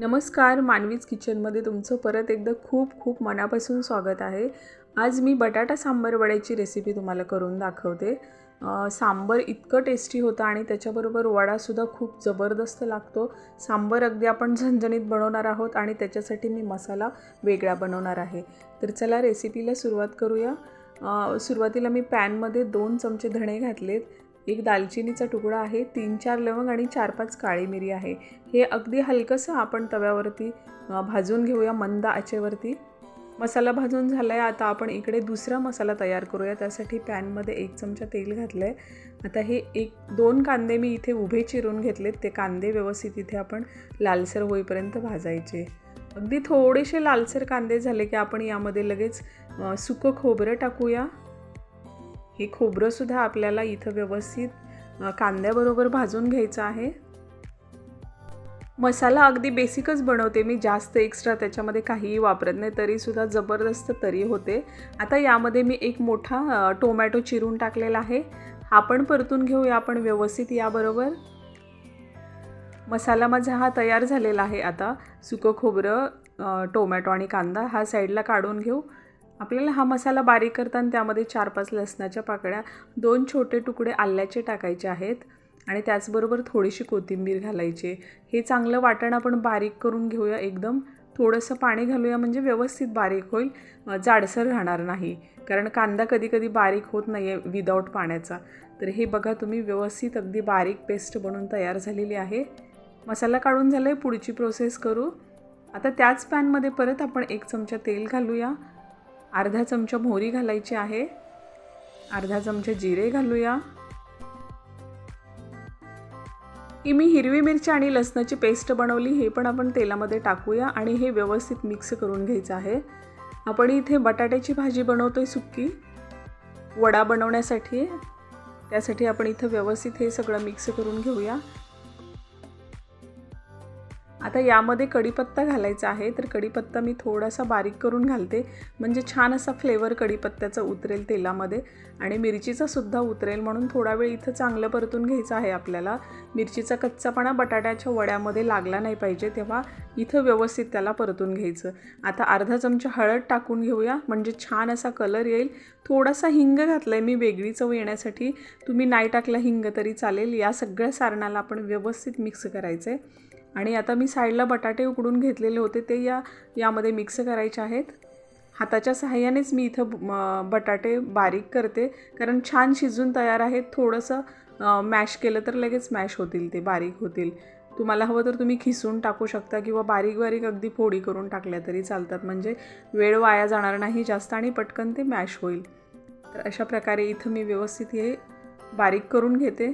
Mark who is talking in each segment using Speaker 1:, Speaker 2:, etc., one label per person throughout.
Speaker 1: नमस्कार मानवीज किचनमध्ये तुमचं परत एकदा खूप खूप मनापासून स्वागत आहे. आज मी बटाटा सांबर वड्याची रेसिपी तुम्हाला करून दाखवते. सांबर इतकं टेस्टी होतं आणि त्याच्याबरोबर वडासुद्धा खूप जबरदस्त लागतो. सांबर अगदी आपण झणझणीत बनवणार आहोत आणि त्याच्यासाठी मी मसाला वेगळा बनवणार आहे. तर चला रेसिपीला सुरुवात करूया. सुरुवातीला मी पॅनमध्ये दोन चमचे धणे घातलेत. एक दालचिनीचा तुकडा आहे तीन चार लवंग आणि चार पाच काळी मिरी आहे. हे अगदी हलकंसं आपण तव्यावरती भाजून घेऊया मंद आचेवरती. मसाला भाजून झाला आहे आता आपण इकडे दुसरा मसाला तयार करूया. त्यासाठी पॅनमध्ये एक चमचा तेल घातलं आहे आता हे एक दोन कांदे मी इथे उभे चिरून घेतलेत. ते कांदे व्यवस्थित इथे आपण लालसर होईपर्यंत भाजायचे. अगदी थोडेसे लालसर कांदे झाले की आपण यामध्ये लगेच सुकं खोबरं टाकूया. हे खोबरंसुद्धा आपल्याला इथं व्यवस्थित कांद्याबरोबर भाजून घ्यायचं आहे. मसाला अगदी बेसिकच बनवते मी जास्त एक्स्ट्रा त्याच्यामध्ये काहीही वापरत नाही तरीसुद्धा जबरदस्त तरी होते. आता यामध्ये मी एक मोठा टोमॅटो चिरून टाकलेला आहे. हा पण परतून घेऊया आपण व्यवस्थित याबरोबर. मसाला माझा हा तयार झालेला आहे आता. सुकं खोबरं टोमॅटो आणि कांदा हा साईडला काढून घेऊ. आपल्याला हा मसाला बारीक करताना त्यामध्ये चार पाच लसणाच्या पाकळ्या दोन छोटे तुकडे आल्याचे टाकायचे आहेत आणि त्याचबरोबर थोडीशी कोथिंबीर घालायची. हे चांगलं वाटण आपण बारीक करून घेऊया एकदम. थोडंसं पाणी घालूया म्हणजे व्यवस्थित बारीक होईल. जाडसर राहणार नाही. कारण कांदा कधी कधी बारीक होत नाही आहे विदाऊट पाण्याचा. तर हे बघा तुम्ही व्यवस्थित अगदी बारीक पेस्ट बनवून तयार झालेली आहे. मसाला काढून झाला आहे पुढची प्रोसेस करू. आता त्याच पॅनमध्ये परत आपण एक चमचा तेल घालूया. अर्धा चमचा मोहरी घालायची आहे. अर्धा चमचा जिरे घालूया. की मी हिरवी मिरची आणि लसणाची पेस्ट बनवली हे पण आपण तेलामध्ये टाकूया आणि हे व्यवस्थित मिक्स करून घ्यायचं आहे. आपण इथे बटाट्याची भाजी बनवतोय सुक्की. वडा बनवण्यासाठी. त्यासाठी आपण इथं व्यवस्थित हे सगळं मिक्स करून घेऊया. आता यामध्ये कढीपत्ता घालायचा आहे तर कढीपत्ता मी थोडासा बारीक करून घालते. म्हणजे छान असा फ्लेवर कढीपत्त्याचा उतरेल तेलामध्ये. आणि मिरचीचा सुद्धा उतरेल म्हणून थोडा वेळ इथं चांगलं परतून घ्यायचं आहे आपल्याला. मिरचीचा कच्चापणा बटाट्याच्या वड्यामध्ये लागला नाही पाहिजे तेव्हा इथं व्यवस्थित त्याला परतून घ्यायचं. आता अर्धा चमचा हळद टाकून घेऊया. म्हणजे छान असा कलर येईल. थोडासा हिंग घातला आहे मी वेगळी चव येण्यासाठी. तुम्ही नाही टाकला हिंग तरी चालेल. या सगळ्या सारणाला आपण व्यवस्थित मिक्स करायचं आहे आणि आता मी साईडला बटाटे उकडून घेतलेले होते ते या यामध्ये मिक्स करायचे आहेत. हाताच्या सहाय्यानेच मी इथं बटाटे बारीक करते कारण छान शिजून तयार आहेत. थोडंसं मॅश केलं तर लगेच मॅश होतील ते बारीक होतील. तुम्हाला हवं तर तुम्ही खिसून टाकू शकता किंवा बारीक बारीक अगदी फोडी करून टाकल्या तरी चालतात. म्हणजे वेळ वाया जाणार नाही जास्त आणि पटकन ते मॅश होईल. तर अशा प्रकारे इथं मी व्यवस्थित हे बारीक करून घेते.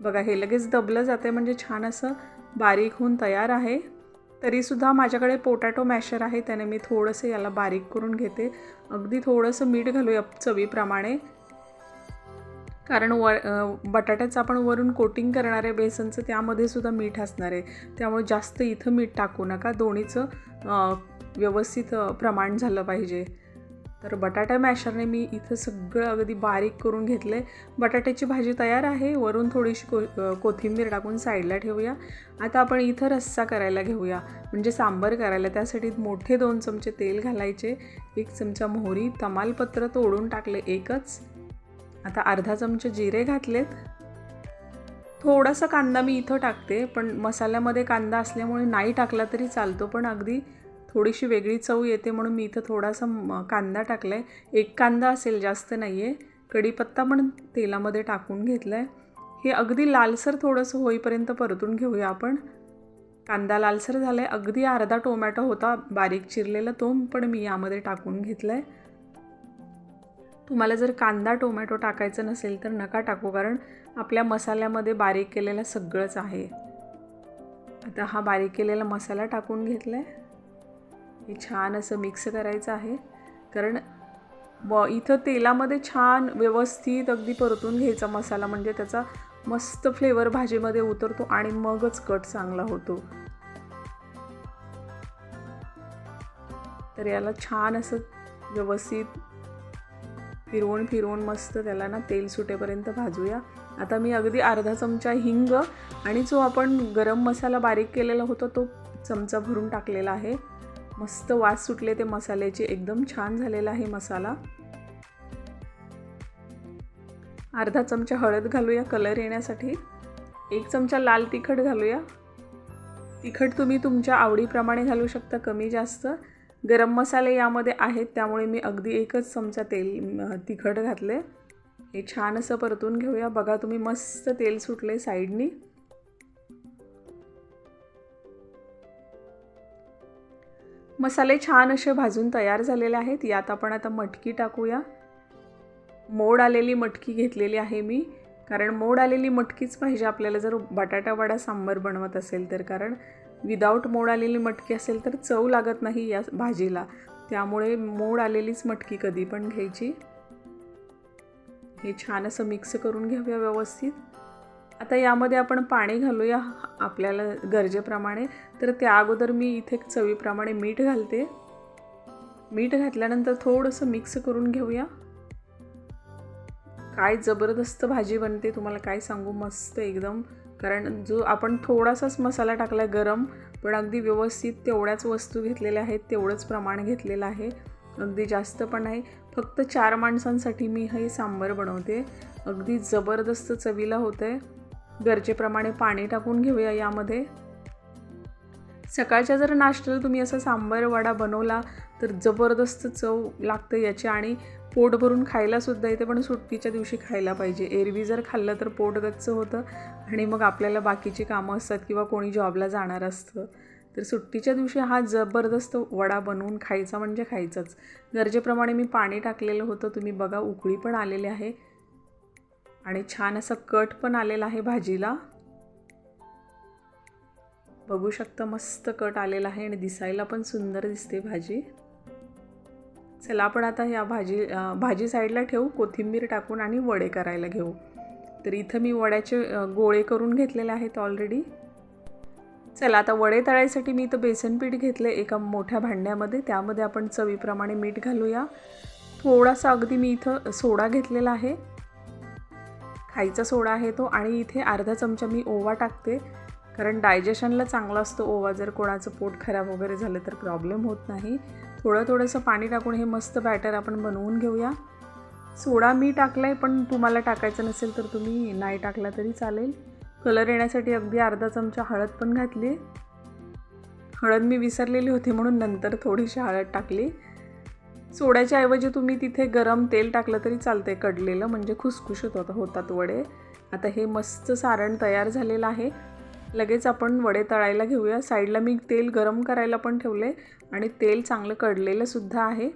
Speaker 1: बघा हे लगेच दबलं जाते म्हणजे छान असं बारीक होऊन तयार आहे. तरीसुद्धा माझ्याकडे पोटॅटो मॅशर आहे त्याने मी थोडंसं याला बारीक करून घेते. अगदी थोडंसं मीठ घालूया चवीप्रमाणे. कारण व बटाट्याचं आपण वरून कोटिंग करणार आहे बेसनचं त्यामध्ये सुद्धा मीठ असणार आहे. त्यामुळे जास्त इथं मीठ टाकू नका. दोन्हीचं व्यवस्थित प्रमाण झालं पाहिजे. तर बटाटा मॅशरने मी इथं सगळं अगदी बारीक करून घेतलं आहे बटाट्याची भाजी तयार आहे. वरून थोडीशी को कोथिंबीर टाकून साईडला ठेवूया. आता आपण इथं रस्सा करायला घेऊया. म्हणजे सांबर करायला. त्यासाठी मोठे दोन चमचे तेल घालायचे. एक चमचा मोहरी तमालपत्र तोडून टाकले एकच. आता अर्धा चमचे जिरे घातलेत. थोडासा कांदा मी इथं टाकते पण मसाल्यामध्ये कांदा असल्यामुळे नाही टाकला तरी चालतो. पण अगदी थोडीशी वेगळी चव येते म्हणून मी इथं थोडासा कांदा टाकला आहे एक कांदा असेल जास्त नाही आहे कढीपत्ता पण तेलामध्ये टाकून घेतला आहे हे अगदी लालसर थोडंसं होईपर्यंत परतून घेऊया आपण. कांदा लालसर झाला आहे अगदी अर्धा टोमॅटो होता बारीक चिरलेला तो पण मी यामध्ये टाकून घेतला आहे तुम्हाला जर कांदा टोमॅटो टाकायचं नसेल तर नका टाकू कारण आपल्या मसाल्यामध्ये बारीक केलेलं सगळंच आहे. आता हा बारीक केलेला मसाला टाकून घेतला आहे हे छान असं मिक्स करायचं आहे. कारण ब इथं तेलामध्ये छान व्यवस्थित अगदी परतून घ्यायचा मसाला म्हणजे त्याचा मस्त फ्लेवर भाजीमध्ये उतरतो आणि मगच कट चांगला होतो. तर याला छान असं व्यवस्थित फिरवून फिरवून मस्त त्याला ना तेल सुटेपर्यंत भाजूया. आता मी अगदी अर्धा चमचा हिंग आणि जो आपण गरम मसाला बारीक केलेला होता तो चमचा भरून टाकलेला आहे. मस्त वास सुटले ते मसाल्याचे. एकदम छान झालेला आहे मसाला. अर्धा चमचा हळद घालूया कलर येण्यासाठी. एक चमचा लाल तिखट घालूया. तिखट तुम्ही तुमच्या आवडीप्रमाणे घालू शकता कमी जास्त. गरम मसाले यामध्ये आहेत त्यामुळे मी अगदी एकच चमचा तेल तिखट घातले हे छान असं परतून घेऊया. बघा तुम्ही मस्त तेल सुटले साईडनी. मसाले छान असे भाजून तयार झालेले आहेत. यात आपण आता मटकी टाकूया. मोड आलेली मटकी घेतलेली आहे मी. कारण मोड आलेली मटकीच पाहिजे आपल्याला. जर बटाटा वडा सांबार बनवत असेल तर. कारण विदाऊट मोड आलेली मटकी असेल तर चव लागत नाही या भाजीला. त्यामुळे मोड आलेलीच मटकी कधी पण घ्यायची. हे छान असं मिक्स करून घेऊया व्यवस्थित. आता यामध्ये आपण पाणी घालूया आपल्याला गरजेप्रमाणे. तर त्या अगोदर मी इथे चवीप्रमाणे मीठ घालते. मीठ घातल्यानंतर थोडंसं मिक्स करून घेऊया. काय जबरदस्त भाजी बनते तुम्हाला काय सांगू? मस्त एकदम. कारण जो आपण थोडासाच मसाला टाकला आहे गरम पण अगदी व्यवस्थित तेवढ्याच वस्तू घेतलेल्या आहेत तेवढंच प्रमाण घेतलेलं आहे. अगदी जास्त पण आहे फक्त चार माणसांसाठी मी हे सांबार बनवते. अगदी जबरदस्त चवीला होतं आहे गरजेप्रमाणे पाणी टाकून घेऊया यामध्ये. सकाळच्या जर नाश्त्याला तुम्ही असा सांबार वडा बनवला तर जबरदस्त चव लागते याची आणि पोट भरून खायलासुद्धा येते पण सुट्टीच्या दिवशी खायला पाहिजे. एरवी जर खाल्लं तर पोट गच्च होतं आणि मग आपल्याला बाकीची कामं असतात किंवा कोणी जॉबला जाणार असतं. तर सुट्टीच्या दिवशी हा जबरदस्त वडा बनवून खायचा म्हणजे खायचाच. गरजेप्रमाणे मी पाणी टाकलेलं होतं तुम्ही बघा उकळी पण आलेली आहे. आणि छान असं कट पण आलेला आहे भाजीला. बघू शकता मस्त कट आलेला आहे आणि दिसायला पण सुंदर दिसते भाजी. चला आपण आता या भाजी भाजी साईडला ठेवू कोथिंबीर टाकून आणि वडे करायला घेऊ. तर इथं मी वड्याचे गोळे करून घेतलेले आहेत ऑलरेडी चला आता वडे तळायसाठी मी इथं बेसन पीठ घेतलं एका मोठ्या भांड्यामध्ये. त्यामध्ये आपण चवीप्रमाणे मीठ घालूया. थोडासा अगदी मी इथं सोडा घेतलेला आहे. खायचा सोडा आहे तो आणि इथे अर्धा चमचा मी ओवा टाकते. कारण डायजेशनला चांगला असतो ओवा. जर कोणाचं पोट खराब वगैरे झालं तर प्रॉब्लेम होत नाही. थोडं थोडंसं पाणी टाकून हे मस्त बॅटर आपण बनवून घेऊया. सोडा मी टाकला आहे पण तुम्हाला टाकायचं नसेल तर तुम्ही नाही टाकला तरी चालेल. कलर येण्यासाठी अगदी अर्धा चमचा हळद पण घातली. हळद मी विसरलेली होती म्हणून नंतर थोडीशी हळद टाकली. सोड्याच्या ऐवजी तुम्ही तिथे गरम तेल टाकलं तरी चालतंय कडलेलं. म्हणजे खुसखुशीत होतं होतात वडे. आता हे मस्त सारण तयार झालेलं आहे. लगेच आपण वडे तळायला घेऊया. साईडला मी तेल गरम करायला पण ठेवले आणि तेल चांगलं कडलेलं सुद्धा आहे.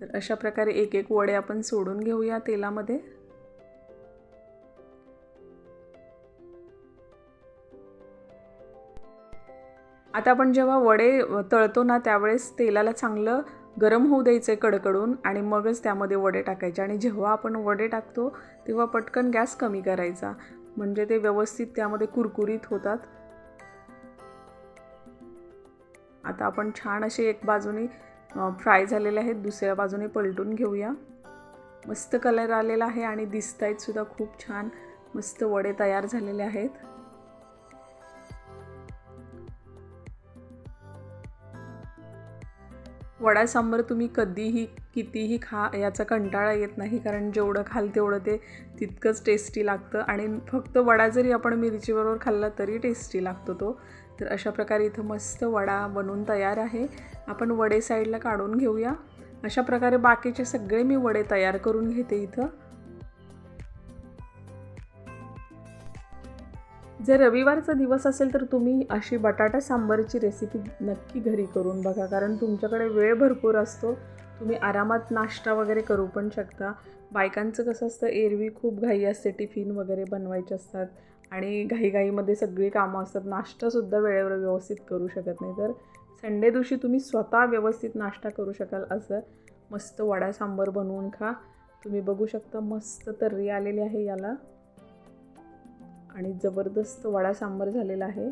Speaker 1: तर अशा प्रकारे एक एक वडे आपण सोडून घेऊया तेलामध्ये. आता आपण जेव्हा वडे तळतो ना त्यावेळेस तेलाला चांगलं गरम होऊ द्यायचं आहे कडकडून आणि मगच त्यामध्ये वडे टाकायचे. आणि जेव्हा आपण वडे टाकतो तेव्हा पटकन गॅस कमी करायचा. म्हणजे ते व्यवस्थित त्यामध्ये कुरकुरीत होतात. आता आपण छान असे एक बाजूने फ्राय झालेले आहेत. दुसऱ्या बाजूने पलटून घेऊया. मस्त कलर आलेला आहे आणि दिसत आहेत सुद्धा खूप छान. मस्त वडे तयार झालेले आहेत. वडा सांबर तुम्ही कधीही कितीही खा याचा कंटाळा येत नाही. कारण जेवढं खाल तेवढं ते तितकंच टेस्टी लागतं. आणि फक्त वडा जरी आपण मिरचीबरोबर खाल्ला तरी टेस्टी लागतो तो. तर अशा प्रकारे इथं मस्त वडा बनवून तयार आहे. आपण वडे साईडला काढून घेऊया. अशा प्रकारे बाकीचे सगळे मी वडे तयार करून घेते इथं. जर रविवारचा दिवस असेल तर तुम्ही अशी बटाटा सांबारची रेसिपी नक्की घरी करून बघा. कारण तुमच्याकडे वेळ भरपूर असतो. तुम्ही आरामात नाश्ता वगैरे करू पण शकता. बायकांचं कसं असतं एरवी खूप घाई असते टिफिन वगैरे बनवायचे असतात. आणि घाईघाईमध्ये सगळी कामं असतात. नाश्तासुद्धा वेळेवर व्यवस्थित करू शकत नाही. तर संडे दिवशी तुम्ही स्वतः व्यवस्थित नाश्ता करू शकाल असं. मस्त वडा सांबार बनवून खा. तुम्ही बघू शकता मस्त तर्री आलेली आहे याला. आणि जबरदस्त वडा सांबार झालेला आहे.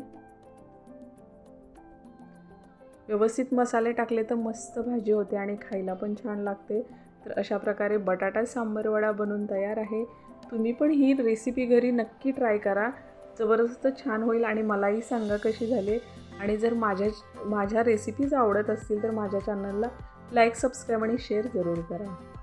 Speaker 1: व्यवस्थित मसाले टाकले तर मस्त भाजी होते आणि खायला पण छान लागते. तर अशा प्रकारे बटाटा सांबार वडा बनून तयार आहे. तुम्ही पण ही रेसिपी घरी नक्की ट्राय करा. जबरदस्त छान होईल आणि मलाही सांगा कशी झाली. आणि जर माझ्या माझ्या रेसिपीज आवडत असतील तर माझ्या चॅनलला लाईक सबस्क्राईब आणि शेअर जरूर करा.